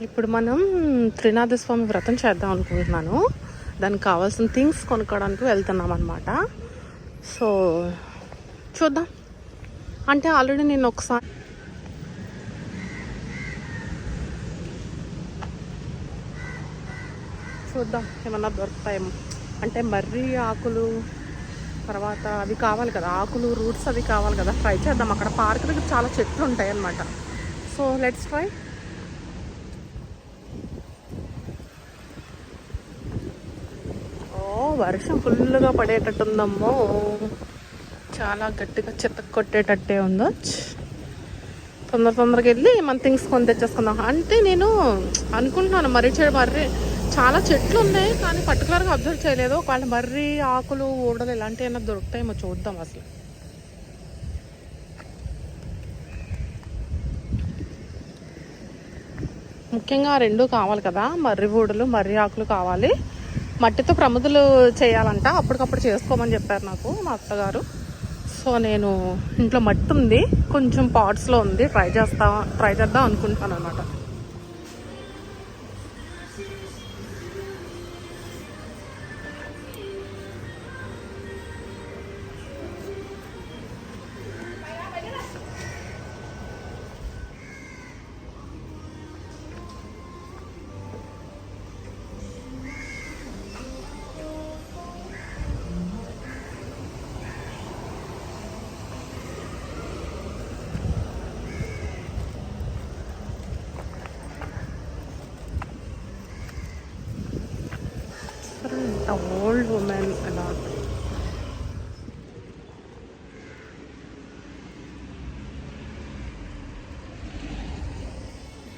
ఇప్పుడు మనం త్రినాథ స్వామి వ్రతం చేద్దాం అనుకుంటున్నాను. దానికి కావాల్సిన థింగ్స్ కొనుక్కోవడానికి వెళ్తున్నాం అనమాట సో చూద్దాం. అంటే ఆల్రెడీ నేను ఒకసారి చూద్దాం ఏమన్నా దొరుకుతాయేమో. అంటే మర్రి ఆకులు తర్వాత అవి కావాలి కదా. ఆకులు రూట్స్ అవి కావాలి కదా. ట్రై చేద్దాం. అక్కడ పార్క్ దగ్గర చాలా చెట్లు ఉంటాయి అన్నమాట సో లెట్స్ ట్రై వర్షం ఫుల్గా పడేటట్టుందమ్మో. చాలా గట్టిగా చెత్త కొట్టేటట్టే ఉందో. తొందర తొందరగా వెళ్ళి మన థింగ్స్ కొని తెచ్చేసుకుందాం. అంటే నేను అనుకుంటున్నాను మర్రి చెడు మర్రి చాలా చెట్లు ఉన్నాయి కానీ పర్టికులర్గా అబ్జర్వ్ చేయలేదు. ఒకవేళ మర్రి ఆకులు ఊడలు ఇలాంటివి ఏమైనా దొరుకుతాయేమో చూద్దాం అసలు. ముఖ్యంగా రెండు కావాలి కదా. మర్రి ఊడలు మర్రి ఆకులు కావాలి. మట్టితో ప్రమిదలు చేయాలంట. అప్పటికప్పుడు చేసుకోమని చెప్పారు నాకు మా అత్తగారు. సో నేను ఇంట్లో మట్టి ఉంది కొంచెం పాట్స్లో ఉంది ట్రై చేస్తా ట్రై చేద్దాం అనుకుంటాను అనమాట Western, the old woman a lot.